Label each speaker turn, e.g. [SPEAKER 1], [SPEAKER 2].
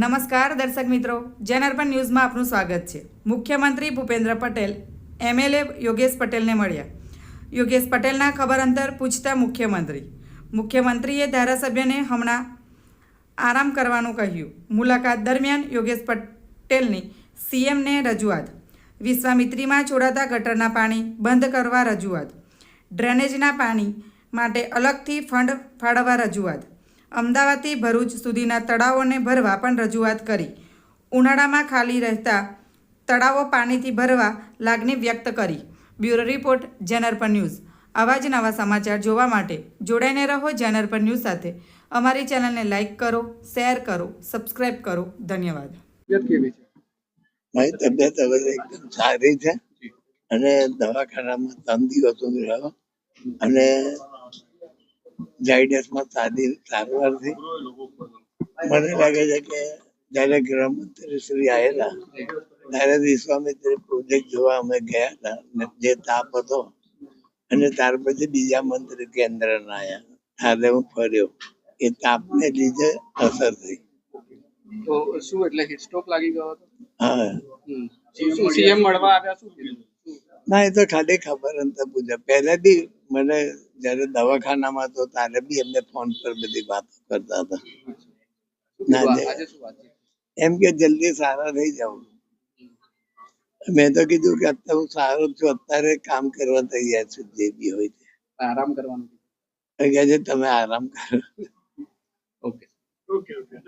[SPEAKER 1] નમસ્કાર દર્શક મિત્રો જનઅર્પણ ન્યૂઝમાં આપનું સ્વાગત છે. મુખ્યમંત્રી ભૂપેન્દ્ર પટેલ એમએલએ યોગેશ પટેલને મળ્યા. યોગેશ પટેલના ખબર અંતર પૂછતા મુખ્યમંત્રી. મુખ્યમંત્રીએ ધારાસભ્યને હમણાં આરામ કરવાનું કહ્યું. મુલાકાત દરમિયાન યોગેશ પટેલની સીએમને રજૂઆત. વિશ્વામિત્રીમાં છોડાતા ગટરના પાણી બંધ કરવા રજૂઆત. ડ્રેનેજના પાણી માટે અલગથી ફંડ ફાળવવા રજૂઆત. અમદાવાદથી ભરૂચ સુધીના તળાવોને ભરવા પણ રજૂઆત કરી. ઉનાળામાં ખાલી રહેતા તળાવો પાણીથી ભરવા લાગણી વ્યક્ત કરી. બ્યુરો રિપોર્ટ જનરપન ન્યૂઝ. આવા જ નવા સમાચાર જોવા માટે જોડાઈને રહો જનરપન ન્યૂઝ સાથે. અમારી ચેનલને લાઇક કરો શેર કરો સબસ્ક્રાઇબ કરો. ધન્યવાદ.
[SPEAKER 2] મારી તબિયત હવે એકદમ સારી છે. અને દવાખાનામાં ત્રણ દિવસ રહ્યો અને ઝાયડસમાં સાદી સારવાર થઈ મને લાગે છે કે જ્યારે ગૃહમંત્રી શ્રી આવેલા ત્યારે વિશ્વામિત્ર પ્રોજેક્ટ જોવા અમે ગયા હતા જે તાપ હતો અને ત્યાર પછી બીજા મંત્રી કેન્દ્રના આવ્યા ત્યારે હું ફર્યો. એ તાપને લીધે અસર થઈ.
[SPEAKER 3] તો શું એટલે હિસ્ટોક લાગી ગયો હતો?
[SPEAKER 2] હા.
[SPEAKER 3] સીએમ મળવા આવ્યા શું?
[SPEAKER 2] ના એ તો ખાલી ખબર અંતર પૂજા. પહેલા બી મને જયારે દવાખાનામાં હતો ત્યારે બી એમને ફોન પર બધી વાતો કરતા હતા.
[SPEAKER 3] શું
[SPEAKER 2] ના,
[SPEAKER 3] કીધું?
[SPEAKER 2] ના.
[SPEAKER 3] આજે શું વાત છે?
[SPEAKER 2] એમ કે જલ્દી સારા થઈ જાવ મેં તો કીધું કે અત્યારે હું સારો છું અત્યારે કામ કરવા તૈયાર છું જે બી હોય તે.
[SPEAKER 3] આરામ કરવાનું
[SPEAKER 2] કે છે તમે આરામ કરો.
[SPEAKER 3] Okay okay.